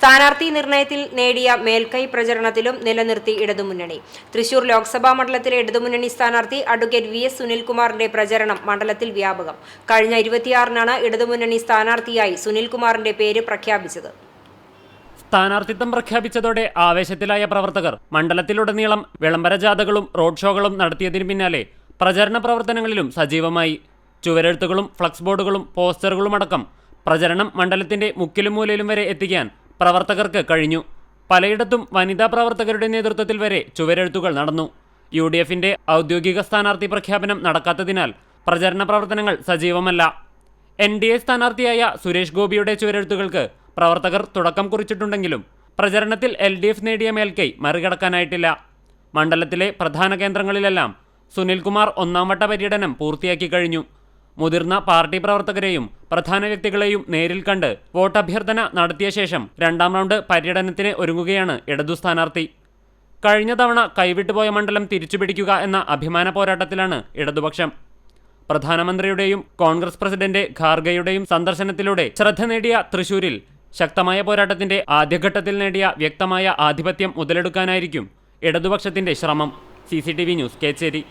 സ്ഥാനാർത്ഥി നിർണയത്തിൽ നേടിയ മേൽക്കൈ പ്രചരണത്തിലും നിലനിർത്തി ഇടതുമുന്നണി. തൃശൂർ ലോക്സഭാ മണ്ഡലത്തിലെ ഇടതുമുന്നണി സ്ഥാനാർത്ഥി അഡ്വക്കേറ്റ് വി എസ് സുനിൽകുമാറിന്റെ പ്രചരണം മണ്ഡലത്തിൽ വ്യാപകം. കഴിഞ്ഞ ഇരുപത്തിയാറിനാണ് ഇടതുമുന്നണി സ്ഥാനാർത്ഥിയായി സുനിൽകുമാറിന്റെ പേര് പ്രഖ്യാപിച്ചത്. സ്ഥാനാർത്ഥിത്വം പ്രഖ്യാപിച്ചതോടെ ആവേശത്തിലായ പ്രവർത്തകർ മണ്ഡലത്തിലുടനീളം വിളംബര ജാഥകളും റോഡ് ഷോകളും നടത്തിയതിനു പിന്നാലെ പ്രചരണ പ്രവർത്തനങ്ങളിലും സജീവമായി. ചുവരെഴുത്തുകളും ഫ്ലക്സ് ബോർഡുകളും പോസ്റ്ററുകളുമടക്കം പ്രചരണം മണ്ഡലത്തിന്റെ മുക്കിലും മൂലയിലും വരെ എത്തിക്കാൻ പ്രവർത്തകർക്ക് കഴിഞ്ഞു. പലയിടത്തും വനിതാ പ്രവർത്തകരുടെ നേതൃത്വത്തിൽ വരെ ചുവരെഴുത്തുകൾ നടന്നു. യു ഡി എഫിന്റെ ഔദ്യോഗിക സ്ഥാനാർത്ഥി പ്രഖ്യാപനം നടക്കാത്തതിനാൽ പ്രചരണ പ്രവർത്തനങ്ങൾ സജീവമല്ല. എൻ ഡി എ സ്ഥാനാർത്ഥിയായ സുരേഷ് ഗോപിയുടെ ചുവരെഴുത്തുകൾക്ക് പ്രവർത്തകർ തുടക്കം കുറിച്ചിട്ടുണ്ടെങ്കിലും പ്രചരണത്തിൽ എൽ ഡി എഫ് നേടിയ മേൽക്കൈ മറികടക്കാനായിട്ടില്ല. മണ്ഡലത്തിലെ പ്രധാന കേന്ദ്രങ്ങളിലെല്ലാം സുനിൽകുമാർ ഒന്നാം വട്ട പര്യടനം പൂർത്തിയാക്കി കഴിഞ്ഞു. മുതിർന്ന പാർട്ടി പ്രവർത്തകരെയും പ്രധാന വ്യക്തികളെയും നേരിൽ കണ്ട് വോട്ടഭ്യർത്ഥന നടത്തിയ ശേഷം രണ്ടാം റൗണ്ട് പര്യടനത്തിന് ഒരുങ്ങുകയാണ് ഇടതു സ്ഥാനാർത്ഥി. കഴിഞ്ഞ തവണ കൈവിട്ടുപോയ മണ്ഡലം തിരിച്ചുപിടിക്കുക എന്ന അഭിമാന പോരാട്ടത്തിലാണ് ഇടതുപക്ഷം. പ്രധാനമന്ത്രിയുടെയും കോൺഗ്രസ് പ്രസിഡന്റ് ഖാർഗയുടെയും സന്ദർശനത്തിലൂടെ ശ്രദ്ധ നേടിയ തൃശൂരിൽ ശക്തമായ പോരാട്ടത്തിന്റെ ആദ്യഘട്ടത്തിൽ നേടിയ വ്യക്തമായ ആധിപത്യം മുതലെടുക്കാനായിരിക്കും ഇടതുപക്ഷത്തിന്റെ ശ്രമം. C news Kecheri.